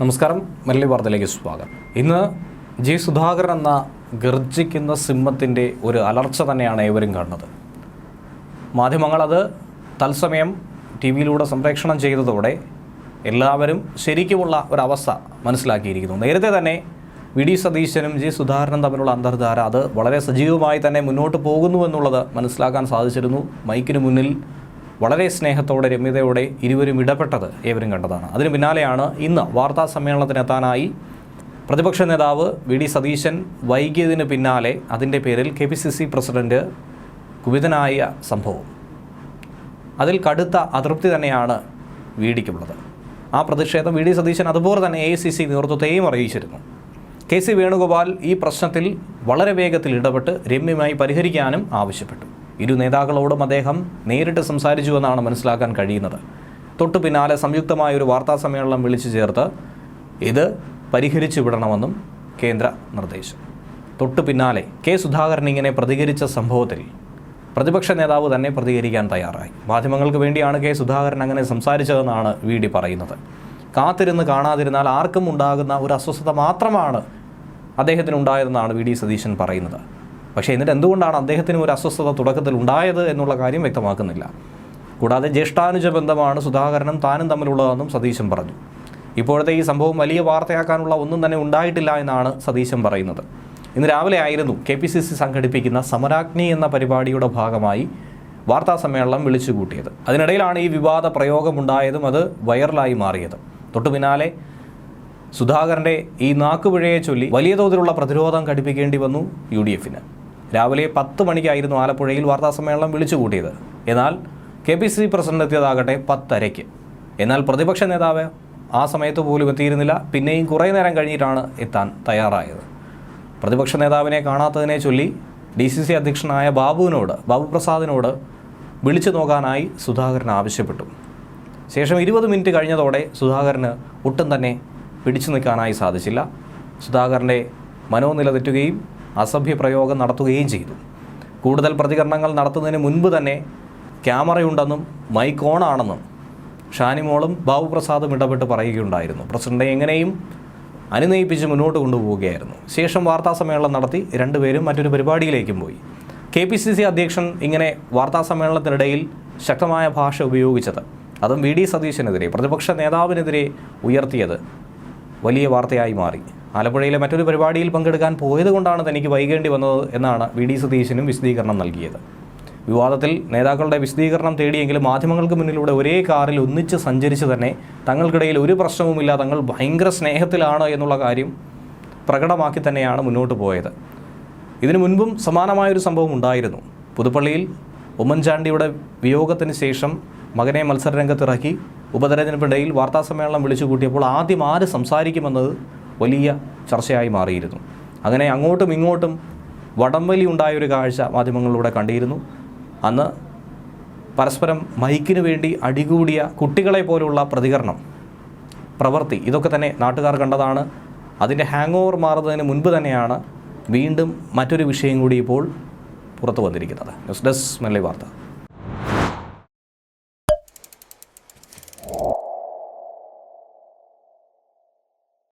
നമസ്കാരം. മല്ലി വാർത്തയിലേക്ക് സ്വാഗതം. ഇന്ന് ജി സുധാകരൻ എന്ന ഗർജിക്കുന്ന സിംഹത്തിന്റെ ഒരു അലർച്ച തന്നെയാണ് ഏവരും കാണുന്നത്. മാധ്യമങ്ങളത് തത്സമയം ടി വിയിലൂടെ സംപ്രേക്ഷണം ചെയ്തതോടെ എല്ലാവരും ശരിക്കുമുള്ള ഒരവസ്ഥ മനസ്സിലാക്കിയിരിക്കുന്നു. നേരത്തെ തന്നെ വി ഡി സതീശനും ജി സുധാകരനും തമ്മിലുള്ള അന്തർധാര അത് വളരെ സജീവമായി തന്നെ മുന്നോട്ട് പോകുന്നു എന്നുള്ളത് മനസ്സിലാക്കാൻ സാധിച്ചിരുന്നു. മൈക്കിന് മുന്നിൽ വളരെ സ്നേഹത്തോടെ രമ്യതയോടെ ഇരുവരും ഇടപെട്ടത് ഏവരും കണ്ടതാണ്. അതിനു പിന്നാലെയാണ് ഇന്ന് വാർത്താ സമ്മേളനത്തിനെത്താനായി പ്രതിപക്ഷ നേതാവ് വി ഡി സതീശൻ വൈകിയതിന് പിന്നാലെ അതിന്റെ പേരിൽ K P C C president കുപിതനായ സംഭവം. അതിൽ കടുത്ത അതൃപ്തി തന്നെയാണ് വി ഡിക്കുള്ളത് ആ പ്രതിഷേധം വി ഡി സതീശൻ അതുപോലെ തന്നെ എ സി സി നേതൃത്വത്തെയും അറിയിച്ചിരുന്നു. കെ സി വേണുഗോപാൽ ഈ പ്രശ്നത്തിൽ വളരെ വേഗത്തിൽ ഇടപെട്ട് രമ്യമായി പരിഹരിക്കാനും ആവശ്യപ്പെട്ടു. ഇരു നേതാക്കളോടും അദ്ദേഹം നേരിട്ട് സംസാരിച്ചുവെന്നാണ് മനസ്സിലാക്കാൻ കഴിയുന്നത്. തൊട്ടു പിന്നാലെ സംയുക്തമായ ഒരു വാർത്താ സമ്മേളനം വിളിച്ചു ചേർത്ത് ഇത് പരിഹരിച്ചു വിടണമെന്നും കേന്ദ്ര നിർദ്ദേശം. തൊട്ടു പിന്നാലെ കെ സുധാകരൻ ഇങ്ങനെ പ്രതികരിച്ച സംഭവത്തിൽ പ്രതിപക്ഷ നേതാവ് തന്നെ പ്രതികരിക്കാൻ തയ്യാറായി. മാധ്യമങ്ങൾക്ക് വേണ്ടിയാണ് കെ സുധാകരൻ അങ്ങനെ സംസാരിച്ചതെന്നാണ് വി ഡി പറയുന്നത്. കാത്തിരുന്ന് കാണാതിരുന്നാൽ ആർക്കും ഉണ്ടാകുന്ന ഒരു അസ്വസ്ഥത മാത്രമാണ് അദ്ദേഹത്തിന് ഉണ്ടായതെന്നാണ് വി ഡി സതീശൻ പറയുന്നത്. പക്ഷേ എന്നിട്ട് എന്തുകൊണ്ടാണ് അദ്ദേഹത്തിന് ഒരു അസ്വസ്ഥത തുടക്കത്തിൽ ഉണ്ടായത് എന്നുള്ള കാര്യം വ്യക്തമാക്കുന്നില്ല. കൂടാതെ ജ്യേഷ്ഠാനുജ ബന്ധമാണ് സുധാകരനും താനും തമ്മിലുള്ളതെന്നും സതീശൻ പറഞ്ഞു. ഇപ്പോഴത്തെ ഈ സംഭവം വലിയ വാർത്തയാക്കാനുള്ള ഒന്നും തന്നെ ഉണ്ടായിട്ടില്ല എന്നാണ് സതീശൻ പറയുന്നത്. ഇന്ന് രാവിലെ ആയിരുന്നു കെ പി സി സി സംഘടിപ്പിക്കുന്ന സമരാഗ്നി എന്ന പരിപാടിയുടെ ഭാഗമായി വാർത്താ സമ്മേളനം വിളിച്ചുകൂട്ടിയത്. അതിനിടയിലാണ് ഈ വിവാദ പ്രയോഗമുണ്ടായതും അത് വൈറലായി മാറിയത്. തൊട്ടു പിന്നാലെ സുധാകരന്റെ ഈ നാക്കുപിഴയെ ചൊല്ലി വലിയ തോതിലുള്ള പ്രതിരോധം ഘടിപ്പിക്കേണ്ടി വന്നു യു ഡി എഫിന്. രാവിലെ പത്ത് മണിക്കായിരുന്നു ആലപ്പുഴയിൽ വാർത്താസമ്മേളനം വിളിച്ചുകൂട്ടിയത്. എന്നാൽ കെ പി സി പ്രസിഡന്റ് എത്തിയതാകട്ടെ പത്തരയ്ക്ക്. എന്നാൽ പ്രതിപക്ഷ നേതാവ് ആ സമയത്ത് പോലും എത്തിയിരുന്നില്ല. പിന്നെയും കുറേ നേരം കഴിഞ്ഞിട്ടാണ് എത്താൻ തയ്യാറായത്. പ്രതിപക്ഷ നേതാവിനെ കാണാത്തതിനെ ചൊല്ലി ഡി സി സി അധ്യക്ഷനായ ബാബുവിനോട് ബാബു പ്രസാദിനോട് വിളിച്ചു നോക്കാനായി സുധാകരൻ ആവശ്യപ്പെട്ടു. ശേഷം ഇരുപത് മിനിറ്റ് കഴിഞ്ഞതോടെ സുധാകരന് ഒട്ടും തന്നെ പിടിച്ചു നിൽക്കാനായി സാധിച്ചില്ല. സുധാകരന്റെ മനോനില തെറ്റുകയും അസഭ്യ പ്രയോഗം നടത്തുകയും ചെയ്തു. കൂടുതൽ പ്രതികരണങ്ങൾ നടത്തുന്നതിന് മുൻപ് തന്നെ ക്യാമറയുണ്ടെന്നും മൈക്ക് ഓൺ ആണെന്നും ഷാനിമോളും ബാബു പ്രസാദും ഇടപെട്ട് പറയുകയുണ്ടായിരുന്നു. പ്രസിഡന്റെ എങ്ങനെയും അനുനയിപ്പിച്ച് മുന്നോട്ട് കൊണ്ടുപോവുകയായിരുന്നു. ശേഷം വാർത്താസമ്മേളനം നടത്തി രണ്ടുപേരും മറ്റൊരു പരിപാടിയിലേക്കും പോയി. കെ പി സി സി അധ്യക്ഷൻ ഇങ്ങനെ വാർത്താസമ്മേളനത്തിനിടയിൽ ശക്തമായ ഭാഷ ഉപയോഗിച്ചത്. അതും വി ഡി സതീശനെതിരെ പ്രതിപക്ഷ നേതാവിനെതിരെ ഉയർത്തിയത് വലിയ വാർത്തയായി മാറി. ആലപ്പുഴയിലെ മറ്റൊരു പരിപാടിയിൽ പങ്കെടുക്കാൻ പോയതുകൊണ്ടാണ് തനിക്ക് വൈകേണ്ടി വന്നത് എന്നാണ് വി ഡി സതീശനും വിശദീകരണം നൽകിയത്. വിവാദത്തിൽ നേതാക്കളുടെ വിശദീകരണം തേടിയെങ്കിലും മാധ്യമങ്ങൾക്ക് മുന്നിലൂടെ ഒരേ കാറിൽ ഒന്നിച്ച് സഞ്ചരിച്ച് തന്നെ തങ്ങൾക്കിടയിൽ ഒരു പ്രശ്നവുമില്ല തങ്ങൾ ഭയങ്കര സ്നേഹത്തിലാണ് എന്നുള്ള കാര്യം പ്രകടമാക്കി തന്നെയാണ് മുന്നോട്ട് പോയത്. ഇതിനു മുൻപും സമാനമായൊരു സംഭവം ഉണ്ടായിരുന്നു. പുതുപ്പള്ളിയിൽ ഉമ്മൻചാണ്ടിയുടെ വിയോഗത്തിന് ശേഷം മകനെ മത്സരരംഗത്തിറക്കി ഉപതെരഞ്ഞെടുപ്പിനിടയിൽ വാർത്താസമ്മേളനം വിളിച്ചു കൂട്ടിയപ്പോൾ ആദ്യം ആര് സംസാരിക്കുമെന്നത് വലിയ ചർച്ചയായി മാറിയിരുന്നു. അങ്ങനെ അങ്ങോട്ടും ഇങ്ങോട്ടും വടംവലി ഉണ്ടായൊരു കാഴ്ച മാധ്യമങ്ങളിലൂടെ കണ്ടിരുന്നു. അന്ന് പരസ്പരം മൈക്കിന് വേണ്ടി അടികൂടിയ കുട്ടികളെ പോലുള്ള പ്രതികരണം പ്രവൃത്തി ഇതൊക്കെ തന്നെ നാട്ടുകാർ കണ്ടതാണ്. അതിന്റെ ഹാങ് ഓവർ മാറുന്നതിന് മുൻപ് തന്നെയാണ് വീണ്ടും മറ്റൊരു വിഷയം കൂടി ഇപ്പോൾ പുറത്തു വന്നിരിക്കുന്നത്. ന്യൂസ് ഡെസ്ക് മെല്ലെ വാർത്ത.